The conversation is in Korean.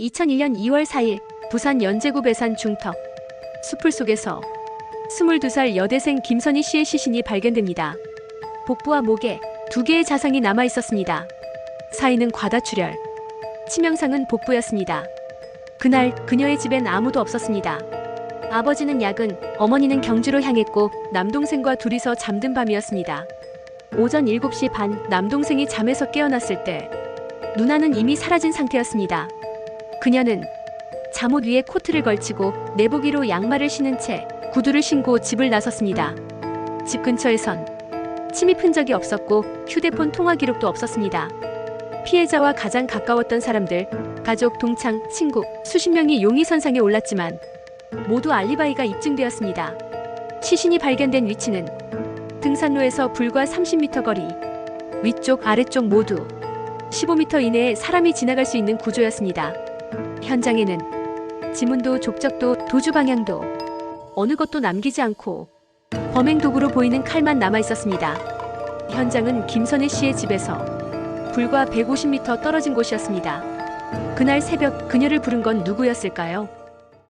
2001년 2월 4일 부산 연제구 배산 중턱 숲풀 속에서 22살 여대생 김선희 씨의 시신이 발견됩니다. 복부와 목에 두 개의 자상이 남아 있었습니다. 사인은 과다출혈, 치명상은 복부였습니다. 그날 그녀의 집엔 아무도 없었습니다. 아버지는 야근, 어머니는 경주로 향했고 남동생과 둘이서 잠든 밤이었습니다. 오전 7시 반 남동생이 잠에서 깨어났을 때 누나는 이미 사라진 상태였습니다. 그녀는 잠옷 위에 코트를 걸치고 내복위로 양말을 신은 채 구두를 신고 집을 나섰습니다. 집 근처에선 침입 흔적이 없었고 휴대폰 통화 기록도 없었습니다. 피해자와 가장 가까웠던 사람들, 가족, 동창, 친구 수십 명이 용의선상에 올랐지만 모두 알리바이가 입증되었습니다. 시신이 발견된 위치는 등산로에서 불과 30m 거리, 위쪽, 아래쪽 모두 15m 이내에 사람이 지나갈 수 있는 구조였습니다. 현장에는 지문도 족적도 도주 방향도 어느 것도 남기지 않고 범행 도구로 보이는 칼만 남아 있었습니다. 현장은 김선혜 씨의 집에서 불과 150m 떨어진 곳이었습니다. 그날 새벽 그녀를 부른 건 누구였을까요?